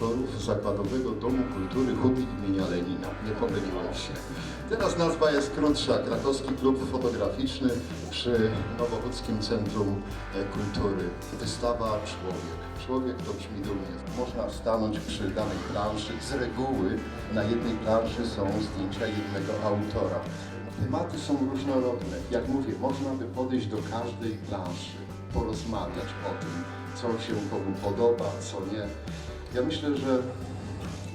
lokatorów Zakładowego Domu Kultury Huty imienia Lenina. Nie pomyliłem się. Teraz nazwa jest krótsza. Krakowski Klub Fotograficzny przy Nowochódzkim Centrum e, Kultury. Wystawa Człowiek. Człowiek to brzmi dumnie. Można stanąć przy danej planszy. Z reguły na jednej planszy są zdjęcia jednego autora. Tematy są różnorodne. Jak mówię, można by podejść do każdej planszy, porozmawiać o tym, co się komu podoba, co nie. Ja myślę, że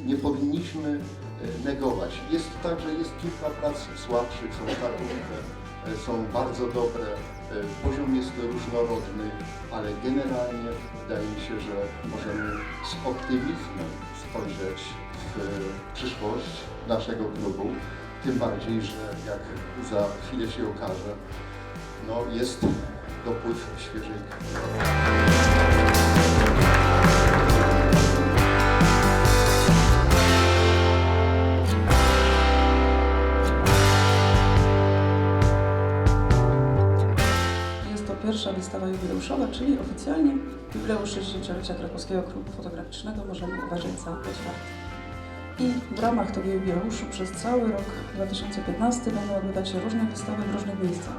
nie powinniśmy e, negować. Jest tak, że jest kilka prac słabszych, są szarówne, e, są bardzo dobre, e, poziom jest różnorodny, ale generalnie wydaje mi się, że możemy z optymizmem spojrzeć w przyszłość naszego klubu. Tym bardziej, że jak za chwilę się okaże, no jest dopływ świeżej krwi. Pierwsza wystawa jubileuszowa, czyli oficjalnie jubileusz 60-lecia Krakowskiego Klubu Fotograficznego możemy uważać za otwarty. I w ramach tego jubileuszu przez cały rok 2015 będą odbywać się różne wystawy w różnych miejscach.